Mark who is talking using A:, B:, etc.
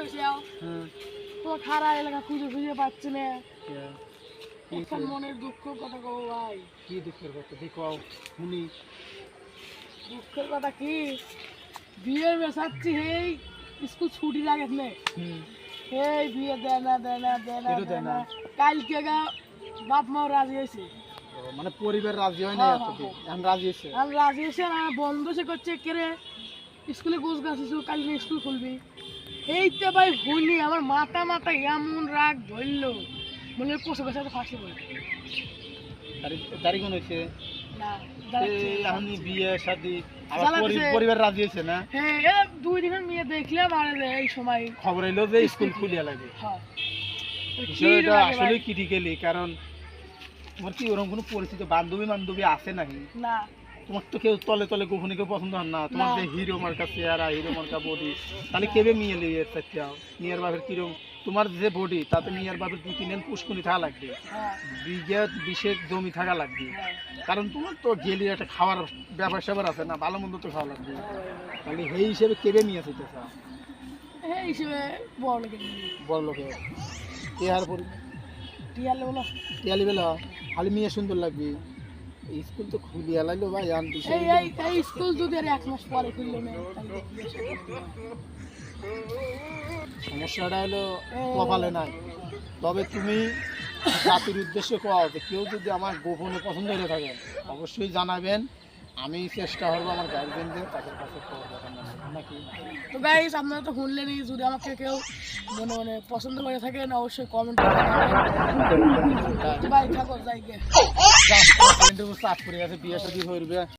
A: হয়েছে।
B: হ্যাঁ।
A: এলাকা খুঁজে খুঁজে পাচ্ছি না। একটা মনের দুঃখ কথা কব ভাই।
B: কি দুঃখের কথা? দেখো শুনি।
A: দুঃখের কথা কি? বিয়ের বেসাচ্ছি এই স্কুল ছুটি লাগে না। এই বিয়ে দেয় না দেয় না দেয় না
B: কেন দেয়
A: দেয়
B: না?
A: না কালকে গা বাপ মাও রাজি হয়েছে।
B: মানে পরিবার রাজি হয় না
A: হ্যাঁ, হ্যাঁ,
B: এখন রাজি হয়েছে?
A: আর রাজি হয়েছে বন্ধ সে করছে কেরে স্কুলে গোছ গাছিস কালকে স্কুল খুলবি। এইতে ভাই হইনি আমার মাথা মাথা এমন রাগ ধরলো। মনে হয় গেছে ফাঁসি বলে
B: তারিখ হয়েছে?
A: না
B: এই
A: দাঁড়াচ্ছে।
B: এখন বিয়ে শাদি আবার
A: জ্বালা
B: পরি-
A: দিছে।
B: পরিবার রাজি হয়েছে না?
A: হ্যাঁ এ দুই দিনের মেয়ে দেখলাম আর এই সময়
B: খবর এলো যে স্কুল খুলিয়া লাগে।
A: হ্যাঁ। তো কি
B: বিষয়টা আসলে
A: ভাই?
B: ক্রিটিক্যালি কারণ কি ওরকম কোনো পরিচিত বান্ধবী বান্ধবী আছে নাকি?
A: না।
B: তোমার তো কেউ তলে তলে গোপনে কেউ পছন্দ হয় না। তোমার যে হিরো মার্কা চেহারা হিরো মার্কা বডি তাহলে কেবে মিয়ে লিয়ে চাও মিয়ার বাপের কিরম তোমার যে বডি তাতে মিয়ার বাপের দুই তিন পুষ্কুনি থাকা লাগবে।
A: হ্যাঁ।
B: বিঘা বিশেষ জমি থাকা লাগবে।
A: হ্যাঁ।
B: কারণ তোমার তো গেলি একটা খাওয়ার ব্যাপার স্যাপার আছে না ভালো মন্দ তো খাওয়া লাগবে। তাহলে সেই হিসেবে কেবে মিয়া চাইতে চাও?
A: এই হিসেবে বড় লোকের
B: বড় লোকে। টিয়ার পরি
A: টিয়ালে বলো
B: টিয়ালি বেলা খালি মেয়ে সুন্দর লাগবে। স্কুল তো খুলি আলাইলো ভাই আনতে
A: এই এই এই স্কুল যদি আর এক মাস পরে খুললো না।
B: সমস্যাটা হলো কপালে নাই তবে তুমি জাতির উদ্দেশ্যে কোয়া যে কেউ যদি আমার গোপনে পছন্দ হয়ে থাকে অবশ্যই জানাবেন আমি চেষ্টা করব আমার গার্জেনদের তাদের কাছে খবর পাঠানোর নাকি
A: তো গাইস আপনারা তো শুনলেনই যদি আমাকে কেউ মনে মনে পছন্দ করে থাকেন অবশ্যই কমেন্ট করে ভাই থাকো যাই গে
B: চাপ করে গেছে বিয়ে শাদী হইবে।